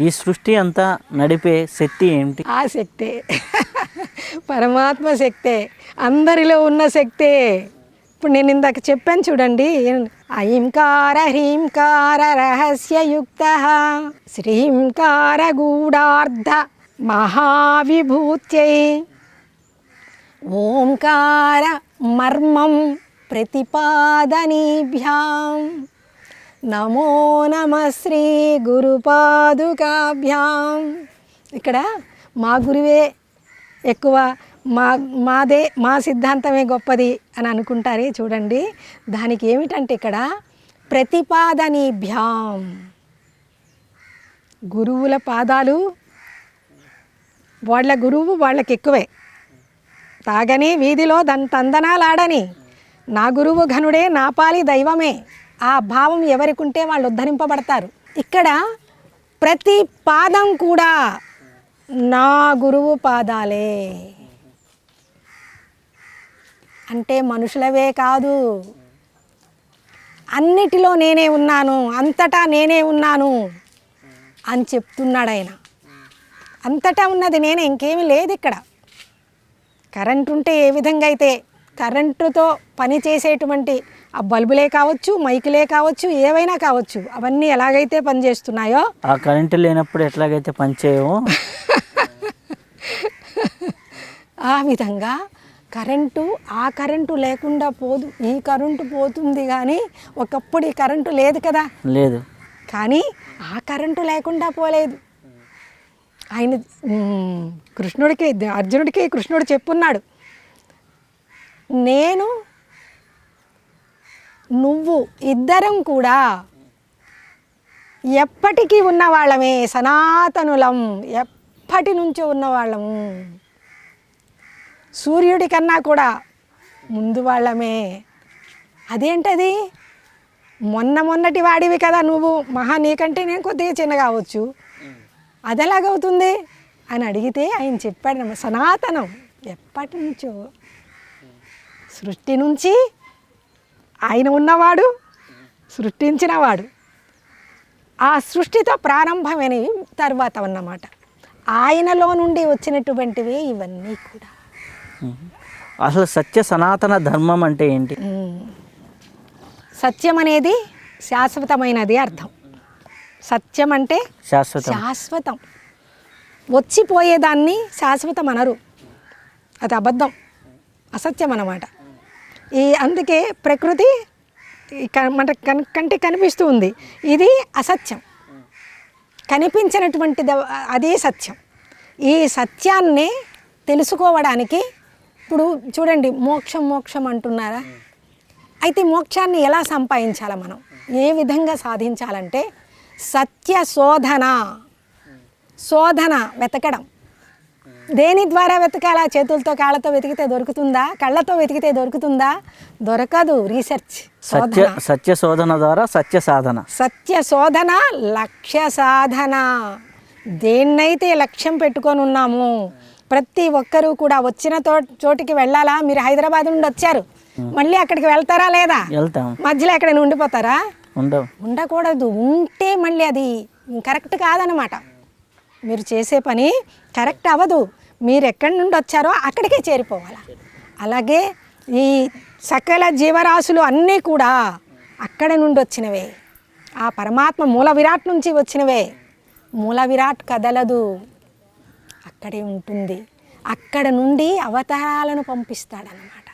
ఈ సృష్టి అంతా నడిపే శక్తి ఏమిటి? ఆ శక్తే. పరమాత్మ శక్తే. అందరిలో ఉన్న శక్తే. ఇప్పుడు నేను ఇందాక చెప్పాను చూడండి. ఐంకార హ్రీంకార రహస్యయుక్త. శ్రీంకార గూఢార్థ మహావిభూత్యై. ఓంకార మర్మం ప్రతిపాదనీభ్యాం. నమో నమ శ్రీ గురుపాదుకాభ్యాం. ఇక్కడ మా గురువే ఎక్కువ మా మాదే మా సిద్ధాంతమే గొప్పది అని అనుకుంటారే చూడండి. దానికి ఏమిటంటే ఇక్కడ ప్రతిపాదనీభ్యాం. గురువుల పాదాలు వాళ్ళ గురువు వాళ్ళకి ఎక్కువే. తాగని వీధిలో దన్ తందనాలాడని. నా గురువు ఘనుడే నా పాలి దైవమే. ఆ భావం ఎవరికి ఉంటే వాళ్ళు ఉద్ధరింపబడతారు. ఇక్కడ ప్రతి పాదం కూడా నా గురువు పాదాలే. అంటే మనుషులవే కాదు. అన్నిటిలో నేనే ఉన్నాను అంతటా నేనే ఉన్నాను అని చెప్తున్నాడు ఆయన. అంతటా ఉన్నది నేనే ఇంకేమీ లేదు ఇక్కడ. కరెంట్ ఉంటే ఏ విధంగా అయితే కరెంటుతో పని చేసేటువంటి ఆ బల్బులే కావచ్చు మైకులే కావచ్చు ఏవైనా కావచ్చు అవన్నీ ఎలాగైతే పనిచేస్తున్నాయో ఆ కరెంటు లేనప్పుడు ఎట్లాగైతే పనిచేయవో? ఆ విధంగా కరెంటు ఆ కరెంటు లేకుండా పోదు ఈ కరెంటు పోతుంది కానీ ఒకప్పుడు ఈ కరెంటు లేదు కదా. లేదు. కానీ ఆ కరెంటు లేకుండా పోలేదు. ఆయన కృష్ణుడికి అర్జునుడికి కృష్ణుడు చెప్పున్నాడు. నేను నువ్వు ఇద్దరం కూడా ఎప్పటికీ ఉన్నవాళ్ళమే సనాతనులం. ఎప్పటి నుంచో ఉన్నవాళ్ళము. సూర్యుడి కన్నా కూడా ముందు వాళ్ళమే. అదేంటది? మొన్న మొన్నటి వాడివి కదా నువ్వు. మహా నీకంటే నేను కొద్దిగా చిన్నగా కావచ్చు అది ఎలాగవుతుంది అని అడిగితే ఆయన చెప్పాడు సనాతనం ఎప్పటి నుంచో. సృష్టి నుంచి ఆయన ఉన్నవాడు సృష్టించినవాడు. ఆ సృష్టితో ప్రారంభమైనవి తర్వాత అన్నమాట ఆయనలో నుండి వచ్చినటువంటివి ఇవన్నీ కూడా. అసలు సత్య సనాతన ధర్మం అంటే ఏంటి. సత్యం అనేది శాశ్వతమైనది అర్థం. సత్యం అంటే శాశ్వతం. శాశ్వతం. వచ్చిపోయేదాన్ని శాశ్వతం అనరు అది అబద్ధం. అసత్యం అన్నమాట. ఈ అందుకే ప్రకృతి క- మన కన్ కంటికి కనిపిస్తూ ఉంది. ఇది అసత్యం. కనిపించినటువంటి అదే సత్యం. ఈ సత్యాన్ని తెలుసుకోవడానికి ఇప్పుడు చూడండి మోక్షం మోక్షం అంటున్నారా? అయితే మోక్షాన్ని ఎలా సంపాదించాలి మనం? ఏ విధంగా సాధించాలంటే సత్య శోధన. శోధన వెతకడం. దేని ద్వారా వెతకాలా? చేతులతో కాళ్ళతో వెతికితే దొరుకుతుందా? కళ్ళతో వెతికితే దొరుకుతుందా? దొరకదు. రీసెర్చ్. సత్య సత్య శోధన ద్వారా సత్య సాధన. సత్య శోధన లక్ష్య సాధన. దేన్నైతే లక్ష్యం పెట్టుకొని ఉన్నాము ప్రతి ఒక్కరూ కూడా వచ్చిన చోటికి వెళ్ళాలా? మీరు హైదరాబాద్ నుండి వచ్చారు. మళ్ళీ అక్కడికి వెళ్తారా లేదా? వెళ్తాం. మధ్యలో ఎక్కడైనా ఉండిపోతారా? ఉండకూడదు. ఉంటే మళ్ళీ అది కరెక్ట్ కాదనమాట. మీరు చేసే పని కరెక్ట్ అవ్వదు. మీరు ఎక్కడి నుండి వచ్చారో అక్కడికే చేరిపోవాలి. అలాగే ఈ సకల జీవరాశులు అన్నీ కూడా అక్కడ నుండి వచ్చినవే. ఆ పరమాత్మ మూల విరాట్ నుంచి వచ్చినవే. మూల విరాట్ కదలదు. అక్కడే ఉంటుంది. అక్కడ నుండి అవతారాలను పంపిస్తాడనమాట